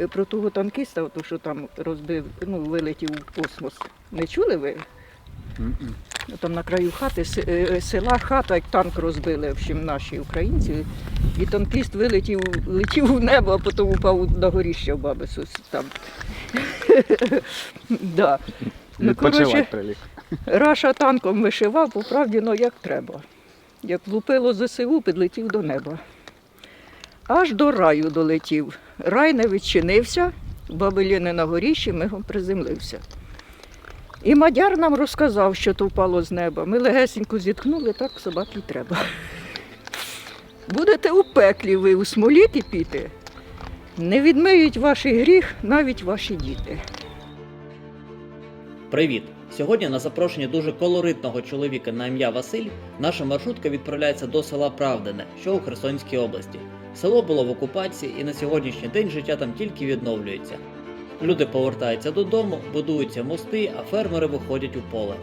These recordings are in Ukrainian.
Е, Про того танкіста, ото, що там розбив, ну, вилетів у космос. Не чули ви? М-м. Там на краю хати, е, села хата, як танк розбили, в общем, наші українці. І танкіст вилетів, летів у небо, а потім упав на горіще в баби там. да. Ну, коротше. Раша танком вишивав, по правді, ну як треба. Як влупило ЗСУ, підлетів до неба. Аж до раю долетів. Рай не відчинився, бабеліни на горіщі мигом приземлився. І мадяр нам розказав, що то впало з неба. Ми легесенько зітхнули, так собаки треба. Будете у пеклі ви у смолі кипіти, не відмиють ваш гріх навіть ваші діти. Привіт! Сьогодні на запрошення дуже колоритного чоловіка на ім'я Василь наша маршрутка відправляється до села Правдине, що у Херсонській області. Село було в окупації і на сьогоднішній день життя там тільки відновлюється. Люди повертаються додому, будуються мости, а фермери виходять у поле.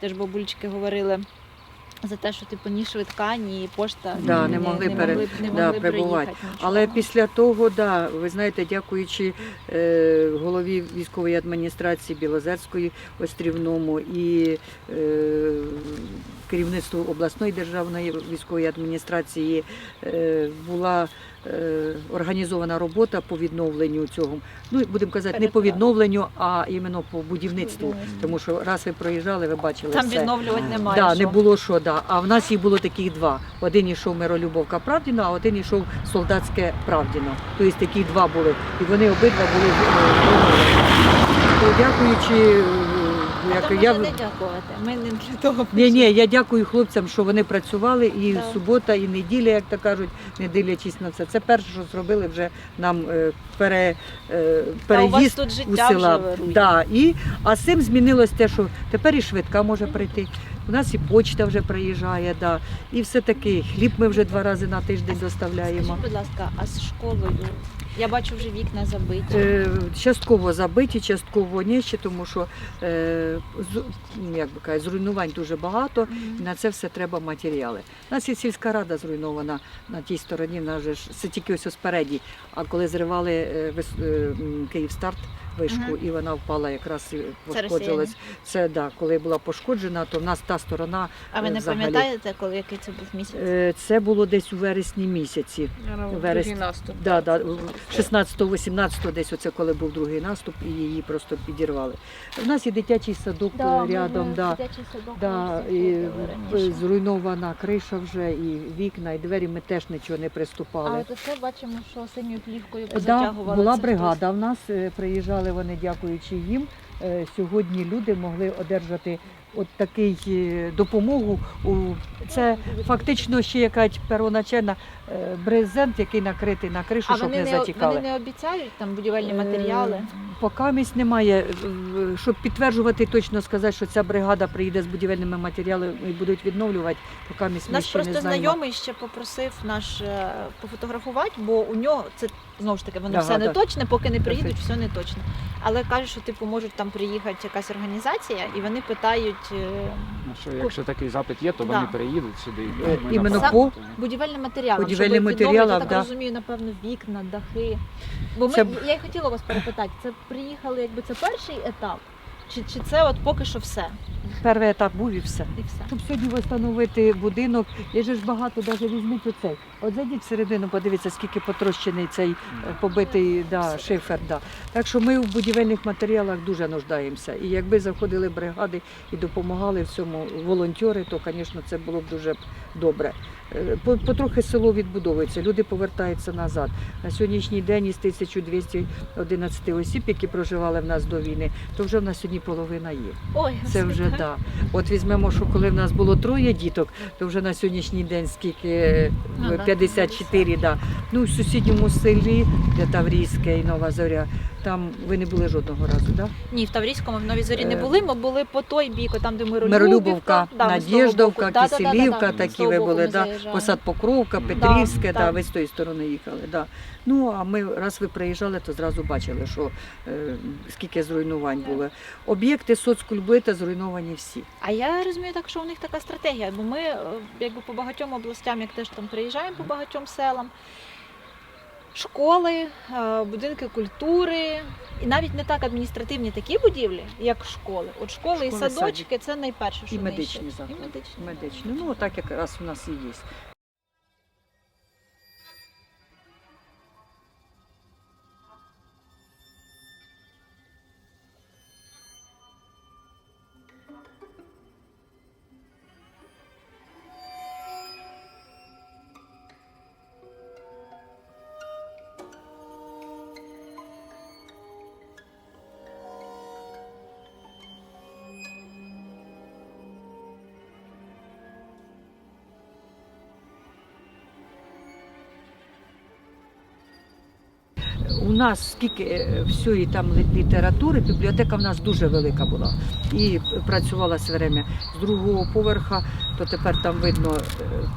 Теж бабульчики говорили за те, що типу ні швидка, ні пошта Да, не могли пере- могли, не да, могли нічого. Але після того, да, ви знаєте, дякуючи е, голові військової адміністрації Білозерської острівному і е, керівництву обласної державної військової адміністрації е, була е, організована робота по відновленню цього. Ну, будемо казати, не по відновленню, а іменно по будівництву. Тому що раз ви проїжджали, ви бачили Там все. відновлювати немає. Да, що. не було що, да. А в нас їх було таких два. Один йшов Миролюбовка Правдіна, а один йшов Солдатське Правдіно. Тобто такі два були. І вони обидва були е, то дякуючи, то я не дякувати. Ми не для того. ні, ні, я дякую хлопцям, що вони працювали і Да. субота, і неділя, як то кажуть, не дивлячись на це. Це перше, що зробили вже нам е, пере, е, Та у вас переїзд тут у села. вже вирує. Да, і, а з цим змінилось те, що тепер і швидка може прийти. У нас і почта вже приїжджає, да. і все таки хліб ми вже два рази на тиждень доставляємо. Скажіть, будь ласка, а з школою? Я бачу вже вікна забиті. Е, Частково забиті, частково ні, ще тому що е, ну, як би кажуть, зруйнувань дуже багато. Мгм. І на це все треба матеріали. У нас і сільська рада зруйнована на тій стороні, же ж це тільки ось спереді. А коли зривали е, е, Київстарт вишку, Мгм. і вона впала якраз і Це пошкоджувалась. Це да, коли була пошкоджена, то в нас та сторона. А ви е, не взагалі. пам'ятаєте, коли який це був місяць? е, Це було десь у вересні місяці. Вересні. наступ. Да, да, 16-18 десь оце коли був другий наступ, і її просто підірвали. У нас є дитячий садок е, рядом. Да. Да, і зруйнована криша вже, і вікна, і двері ми теж нічого не А приступали. от це бачимо, що синьою плівкою Да, була бригада в нас, приїжджали але вони, дякуючи їм, е, сьогодні люди могли одержати от такий е, допомогу. Це фактично ще якась первоначальна е, брезент, який накритий на кришу, А щоб вони не не, затікали. вони не обіцяють там будівельні матеріали. Поки немає, е, щоб підтверджувати точно сказати, що ця бригада приїде з будівельними матеріалами і будуть відновлювати, поки місць Наш ще просто не знаємо. знайомий ще попросив наш е, пофотографувати, бо у нього це знову ж таки воно Ага, все не так. точне, поки не приїдуть, Перфект. все не точно. Але кажуть, що типу можуть там приїхати якась організація, і вони питають е, Ну, що якщо такий запит є, то Да. вони переїдуть сюди. і ми іменно направимо. будівельні матеріали. Будівельні щоб матеріали, я так да. розумію, напевно, вікна, дахи. Бо ми, Це- я й хотіла вас перепитати, це приїхали, якби це перший етап, чи, чи це от поки що все? Перший етап був і все. І все. Щоб сьогодні встановити будинок, є ж багато, навіть візьміть оцей. От зайдіть всередину, подивіться, скільки потрощений цей е, побитий да, шифер. Да. Так що ми в будівельних матеріалах дуже нуждаємося. І якби заходили бригади і допомагали в цьому волонтери, то, звісно, це було б дуже добре. Е, Потрохи село відбудовується, люди повертаються назад. На сьогоднішній день із 1211 осіб, які проживали в нас до війни, то вже в нас сьогодні половина є. Ой, Це вже вже да. От візьмемо, що коли в нас було троє діток, то вже на сьогоднішній день скільки е, Ну, 54, да. Ну в сусідньому селі, де Таврійське і Нова Зоря, там ви не були жодного разу, да? Ні, в Таврійському в Новій Зорі не Е, були. Ми були по той бік, там де Миролюбівка, Миролюбовка, да, ми боку. Да, да, да, да, Киселівка, да, такі ви були, ми да? Посад Покровка, Петрівське, да, да. ви з тої сторони їхали. Да. Ну а ми раз ви приїжджали, то зразу бачили, що е, скільки зруйнувань було. Об'єкти соцкульбита зруйновані всі. А я розумію так, що у них така стратегія, бо ми е, якби по багатьом областям, як теж там приїжджаємо по багатьом селам. Школи, е, будинки культури, і навіть не так адміністративні такі будівлі, як школи. От школи, і садочки садочки це найперше, що І медичні заклади. І медичні. Медичні. Ну, так якраз у нас і є. У нас скільки е, всієї там літератури, бібліотека в нас дуже велика була. І працювала все время з другого поверха, то тепер там видно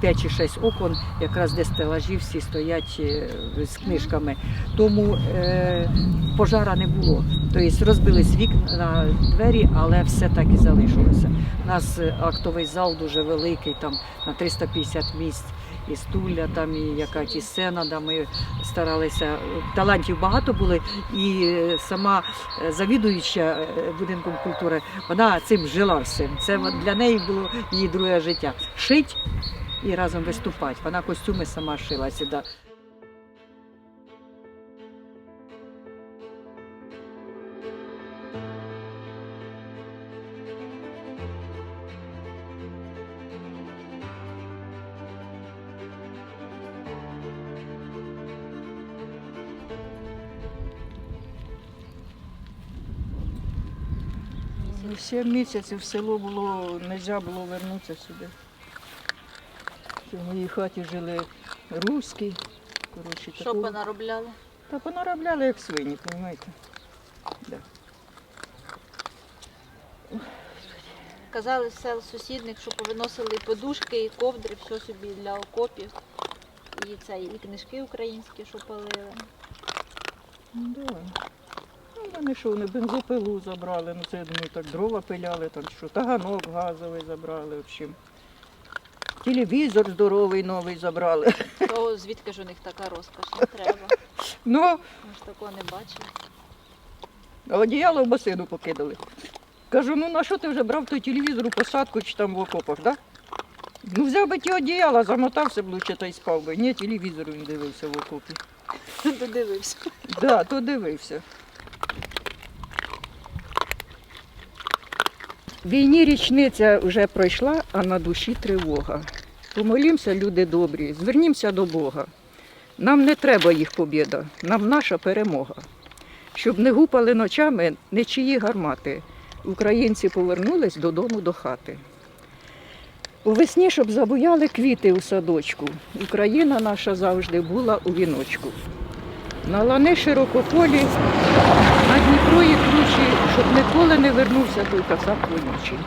5 чи 6 окон, якраз де стелажі всі стоять е, з книжками. Тому е, пожара не було. Тобто розбились вікна, двері, але все так і залишилося. У нас е, актовий зал дуже великий, там на 350 місць. І стуля, там і якась і сцена, да, ми старалися. Талантів багато було, і е, сама е, завідуюча будинком культури, вона цим жила всім. Це для неї було її друге життя. Шить і разом виступати. Вона костюми сама шила сюди. Сім місяців в село було, не можна було повернутися сюди. В моїй хаті жили руські. Коротше, Що такого. понаробляли? Та понаробляли як свині, розумієте? Да. Казали з сел сусідних, що повиносили і подушки, і ковдри, все собі для окопів. І це, і книжки українські, що палили. Ну, да. Вони що, вони бензопилу забрали, ну це я думаю, так дрова пиляли, там що, таганок газовий забрали, в общем. Телевізор здоровий новий забрали. То звідки ж у них така розкош? Не треба. Ну, Ми ж такого не бачили. а одіяло в басину покидали. Кажу, ну на що ти вже брав той телевізор у посадку чи там в окопах, да? Ну взяв би ті одіяла, замотався б лучше та й спав би. Ні, телевізор він дивився в окопі. Додивився. Да, то дивився. Війні річниця вже пройшла, а на душі тривога. Помолімося, люди добрі, звернімося до Бога. Нам не треба їх побіда, нам наша перемога. щоб не гупали ночами нічиї гармати. Українці повернулись додому до хати. Увесні, щоб забуяли квіти у садочку. Україна наша завжди була у віночку. На лани широкополі, на Дніпро і щоб ніколи не вернувся той казак вонючий.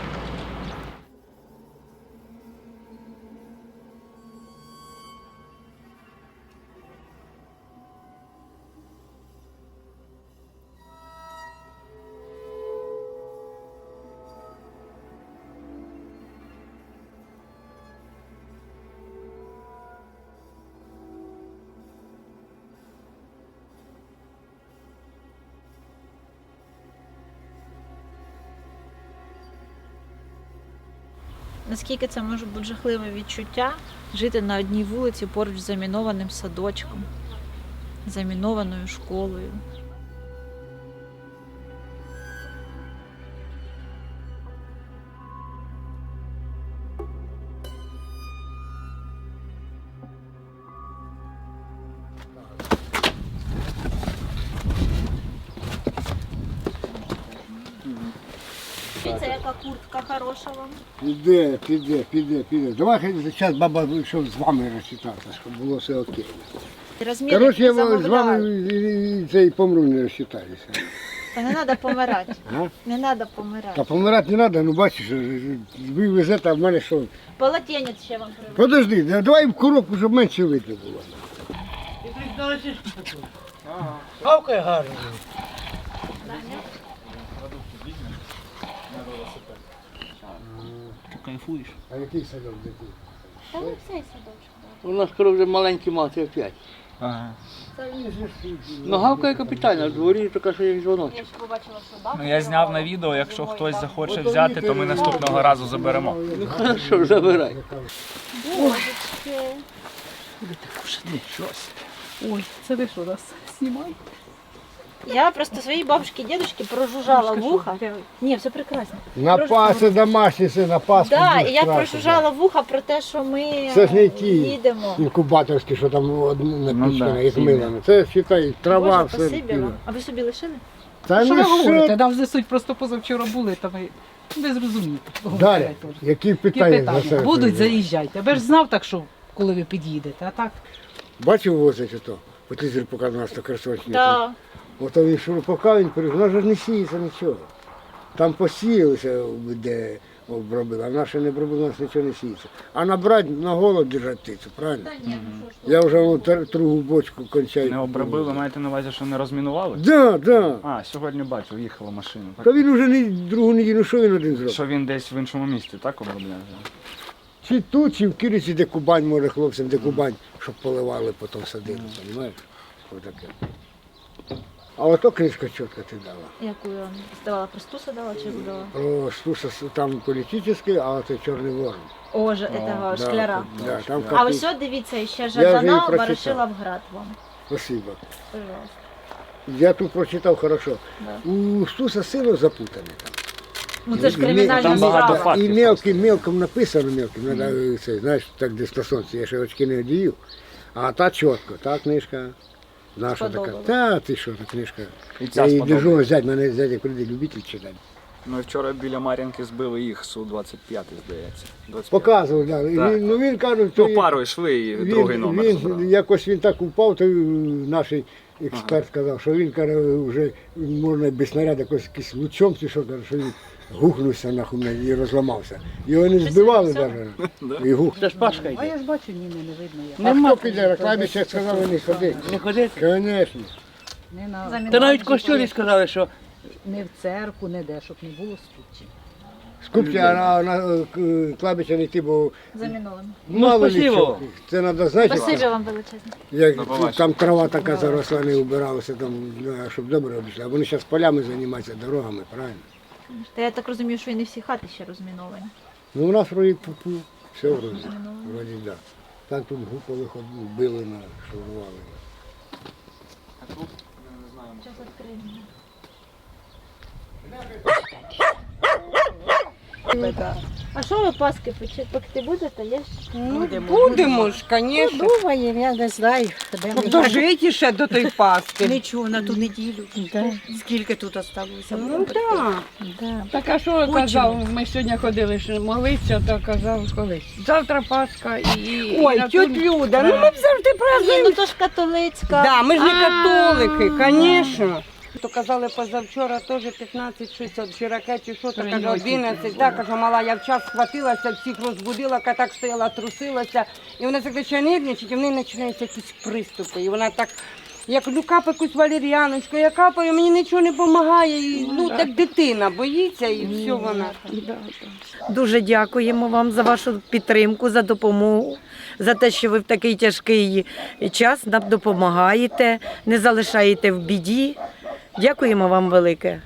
Наскільки це може бути жахливе відчуття жити на одній вулиці поруч з замінованим садочком, замінованою школою. Дивіться, яка куртка хороша вам. Піде, піде, піде, піде. Давай хай зараз баба вийшов з вами розчитати, щоб було все окей. Розміри Коротше, я з вами замовляю. і- і- це і помру, не розчитаюся. Та не треба помирати. А? Не треба помирати. Та помирати не треба, ну бачиш, ви везете, а в мене що? Полотенець ще вам привезу. Подожди, да- давай в коробку, щоб менше видно було. Кайфуєш? А який садок дитини? Та ви все садочок. У нас скоро вже маленькі мати опять. Ага. Ну гавкає капітально, в дворі така, що як дзвоночок. Ну я зняв на відео, якщо хтось захоче взяти, то ми наступного разу заберемо. Ну хорошо, забирай. Ой, це ви що нас знімаєте? Я просто своїй бабушці і дідушці прожужжала вуха. Ні, все прекрасно. На паси домашні, все, на паску. Да, дуже і я страшно, прожужжала вуха про те, що ми Це ж не ті. їдемо. Інкубаторські, що там одне напічкане, да, як ті, милано. Це, вважай, трава, Боже, все. спасибі вам. А ви собі лишили? Та Що ну ви говорите? що? Нам знесуть просто позавчора були, то ви ви зрозумієте. Дар'я, які Які питання? Будуть, заїжджайте. Аби ж знав так, що коли ви під'їдете, а так. Бачив возить ото? По телевізору показано, що красочник. Так. Ото він шурупака, він перейшов, вона ж не сіється нічого. Там посіялися, де обробили, а в ще не обробили, у нас нічого не сіється. А набрати на голод держати птицю, правильно? Я вже тр- другу бочку кончаю. Не обробили, маєте на увазі, що не розмінували? Да, да. А, сьогодні бачу, їхала машина. Та він вже не другу неділю, ну що він один зробив? що він десь в іншому місті, так обробляє? Чи тут, чи в Кириці, де Кубань, може хлопцям, де Кубань, щоб поливали, потім садили, розумієш? Отаке. А ото книжка чітко ти дала. Яку я вам здавала? Простуса дала чи здавала? Про Стуса там політичний, а це Чорний Ворон. О, ж, этого, Да, шкляра. Да, там А ось от дивіться, ще Жадана прочитав. Баришила в град вам. Спасибо. Пожалуйста. Я тут прочитав хорошо. Да. У Стуса сильно запутане там. Ну це ж І мел- кримінальна багато справа. фактів І мелким, мелком написано мелким. Надо, це, знаєш, так десь на сонці, я ще очки не одію. А та чітко, та книжка. Наша така. Та ти що, та книжка. І Я ця її сподобалась. держу, зять, мене зять як люди любитель читати. Ми вчора біля Мар'янки збили їх, Су-25, здається. 25. Показував, да. І Так. Він, ну він каже, то Ну, пару йшли і він, другий номер він, забрали. якось він так упав, то наш експерт сказав, що він каже, вже можна без снаряду якось лучом чи що, каже, що він гухнувся нахуй і розламався. Його не збивали навіть. І гух. Це ж Пашка А йде. я ж бачу, ні, не, видно. як. А хто піде? Рекламі ще сказали не ходи. Не ходити? Звісно. Не, на, Та навіть в костюлі сказали, що не в церкву, не де, щоб не було скупчень. Скупці, а на, на е, кладбище не йти, бо Замінованим. мало ли спасибо. що. Це треба знати, Спасибі вам величезне. як побачення. там трава така заросла, не убиралася, там, ну, щоб добре обійшли. А вони зараз полями займаються, дорогами, правильно? Та я так розумію, що і не всі хати ще розміновані. Ну, у нас вроді пупу, все вроді, вроді, да. Так тут гупали, ходили, били на шурували. Зараз відкриємо. А що ви паски пекти будете? Є? Ну, будемо ж, звісно. Думаємо, я не знаю. Дожити ще до тої Пасхи. Нічого на ту неділю. Скільки тут осталося? Ну так. Так а що казав? Ми сьогодні ходили, що молитися, то казав колись. Завтра Пасха і. і Ой, на тьоть Люда, ну ми б завжди Ні, празднуємо. ну то ж католицька. Да, ми ж не А. католики, звісно. То казали позавчора теж 15 щось от Чираке чи що, то каже 11. Да, каже, мала, я в час схватилася, всіх розбудила, так стояла, трусилася. І вона так почала нервничати, і в неї починаються якісь приступи. І вона так, як ну капає якусь валеріаночку, я капаю, мені нічого не допомагає. І, ну, так дитина боїться і все вона. Дуже дякуємо вам за вашу підтримку, за допомогу, за те, що ви в такий тяжкий час нам допомагаєте, не залишаєте в біді. Дякуємо вам велике.